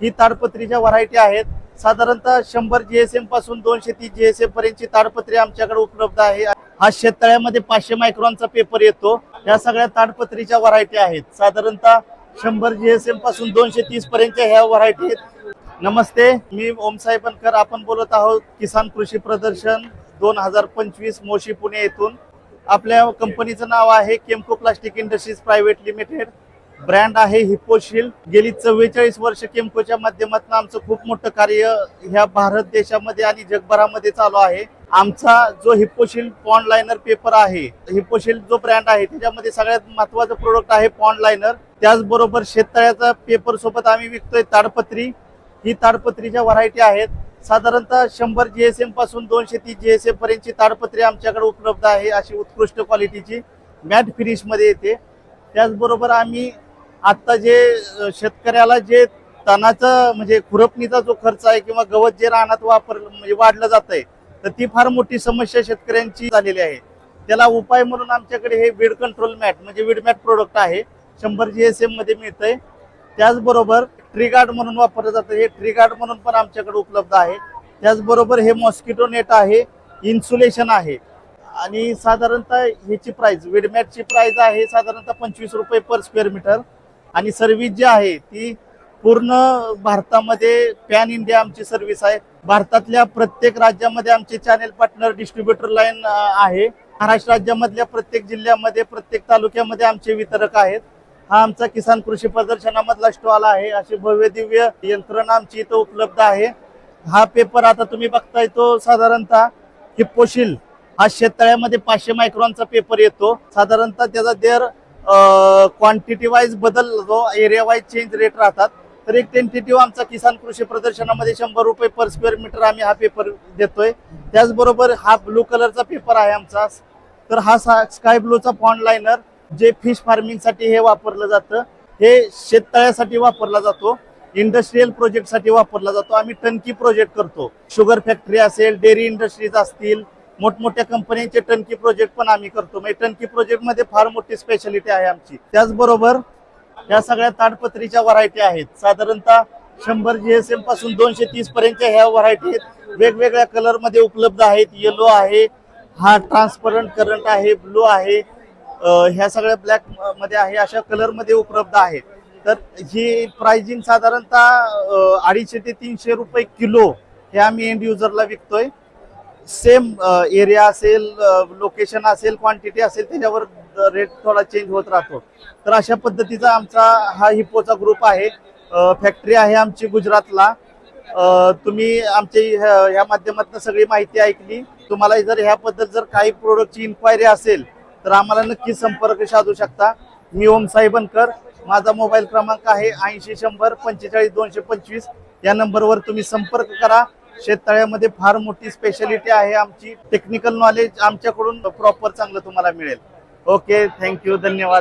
ही ताडपत्रीच्या variety आहेत. साधारणतः शंभर जीएसएमपासून दोनशे तीस जीएसएम पर्यंतची ताडपत्री आमच्याकडे उपलब्ध आहे. हा शेततळ्यामध्ये पाचशे मायक्रॉनचा पेपर येतो. या सगळ्या ताडपत्रीच्या व्हरायटी आहेत. साधारणतः शंभर जीएसएमपासून दोनशे तीस पर्यंतच्या ह्या व्हरायटी आहेत. नमस्ते मी ओमसाई बनकर आपण बोलत आहोत किसान कृषी प्रदर्शन दोन हजार पंचवीस मोशी पुणे येथून. आपल्या कंपनीचं नाव आहे Chemco plastic industries private limited. Brand आहे हिप्पोशील गेली चव्वेचाळीस वर्ष केमकोच्या माध्यमातून आमचं खूप मोठं कार्य ह्या भारत देशामध्ये आणि जगभरामध्ये चालू आहे. आमचा जो हिप्पोशील पॉन्ड लायनर पेपर आहे हिप्पोशील जो ब्रँड आहे त्याच्यामध्ये सगळ्यात महत्वाचं प्रोडक्ट आहे पॉन्ड लायनर. त्याचबरोबर शेततळ्याचा पेपर सोबत आम्ही विकतोय ताडपत्री. ही ताडपत्रीच्या व्हरायटी आहेत. साधारणतः शंभर जी एसपासून दोनशे तीस एम पर्यंतची ताडपत्री आमच्याकडे उपलब्ध आहे अशी उत्कृष्ट क्वालिटीची मॅट फिनिशमध्ये येते. त्याचबरोबर आम्ही आत्ता जे शेतकऱ्याला जे तणाचं म्हणजे खुरपणीचा जो खर्च आहे किंवा गवत जे रानात वापर म्हणजे वाढलं जात आहे तर ती फार मोठी समस्या शेतकऱ्यांची झालेली आहे. त्याला उपाय म्हणून आमच्याकडे हे वीड कंट्रोल मॅट म्हणजे वीड मॅट प्रोडक्ट आहे शंभर जी जीएसएम मिळतं मिळतंय. त्याचबरोबर ट्री गार्ड म्हणून वापरलं जातं हे ट्री गार्ड म्हणून पण आमच्याकडे उपलब्ध आहे. त्याचबरोबर हे मॉस्किटो नेट आहे इन्सुलेशन आहे. आणि साधारणतः ह्याची प्राईज विडमॅटची प्राईज आहे साधारणतः पंचवीस रुपये पर स्क्वेअर मीटर आणि सर्व्हिस जी आहे ती पूर्ण भारतामध्ये पॅन इंडिया आमची सर्व्हिस आहे. भारतातल्या प्रत्येक राज्यामध्ये आमचे चॅनेल पार्टनर डिस्ट्रीब्युटर लाईन आहे. महाराष्ट्र राज्यामधल्या प्रत्येक जिल्ह्यामध्ये प्रत्येक तालुक्यामध्ये आमचे वितरक आहेत. हा आमचा किसान कृषी प्रदर्शनामधला स्टॉल आहे. अशी भव्य दिव्य यंत्रणा आमची इथं उपलब्ध आहे. हा पेपर आता तुम्ही बघताय तो साधारणतः हिप्पोशील हा शेततळ्यामध्ये पाचशे मायक्रॉनचा पेपर येतो. साधारणतः त्याचा दर क्वांटिटी वाईज बदलतो एरिया वाईज चेंज रेट राहतात तर एक टेंटेटिव्ह आमचा किसान कृषी प्रदर्शनामध्ये शंभर रुपये पर स्क्वेअर मीटर आम्ही हा पेपर देतोय. त्याचबरोबर हा ब्लू कलरचा पेपर आहे आमचा. तर हा स्काय ब्लूचा पॉन्ड लायनर जे फिश फार्मिंगसाठी हे वापरलं जातं हे शेततळ्यासाठी वापरला जातो इंडस्ट्रीयल प्रोजेक्टसाठी वापरला जातो. आम्ही टनकी प्रोजेक्ट करतो. शुगर फॅक्टरी असेल डेअरी इंडस्ट्रीज असतील मोठमोठ्या कंपन्यांचे टनकी प्रोजेक्ट पण आम्ही करतो. म्हणजे टनकी प्रोजेक्टमध्ये फार मोठी स्पेशालिटी आहे आमची. त्याचबरोबर या सगळ्या ताडपत्रीच्या व्हरायटी आहेत. साधारणतः शंभर जीएसएमपासून दोनशे तीस पर्यंतच्या ह्या व्हरायटी आहेत. वेगवेगळ्या कलरमध्ये उपलब्ध आहेत. येलो आहे हा ट्रान्सपरंट करंट आहे ब्लू आहे. ह्या सगळ्या ब्लॅकमध्ये आहे अशा कलरमध्ये उपलब्ध आहे तर ही प्राइजिंग साधारणतः अडीचशे ते तीनशे रुपये किलो हे आम्ही एंड युजरला विकतोय. सेम एरिया uh, असेल uh, लोकेशन असेल क्वांटिटी असेल त्याच्यावर uh, रेट थोडा चेंज होत राहतो. तर अशा पद्धतीचा आमचा हा हिप्पोचा ग्रुप आहे. फॅक्टरी आहे आमची गुजरातला. तुम्ही आमच्या ह्या- ह्या माध्यमातून सगळी माहिती ऐकली. तुम्हाला जर ह्याबद्दल जर काही प्रोडक्टची इन्क्वायरी असेल तर आम्हाला नक्की संपर्क साधू शकता. मी ओम साई बनकर माझा मोबाईल क्रमांक आहे ऐंशी शंभर पंचेचाळीस दोनशे पंचवीस. या नंबरवर तुम्ही संपर्क करा. शेततळ्यामध्ये फार मोठी स्पेशालिटी आहे आमची. टेक्निकल नॉलेज आमच्याकडून प्रॉपर चांगलं तुम्हाला मिळेल. ओके थँक्यू धन्यवाद.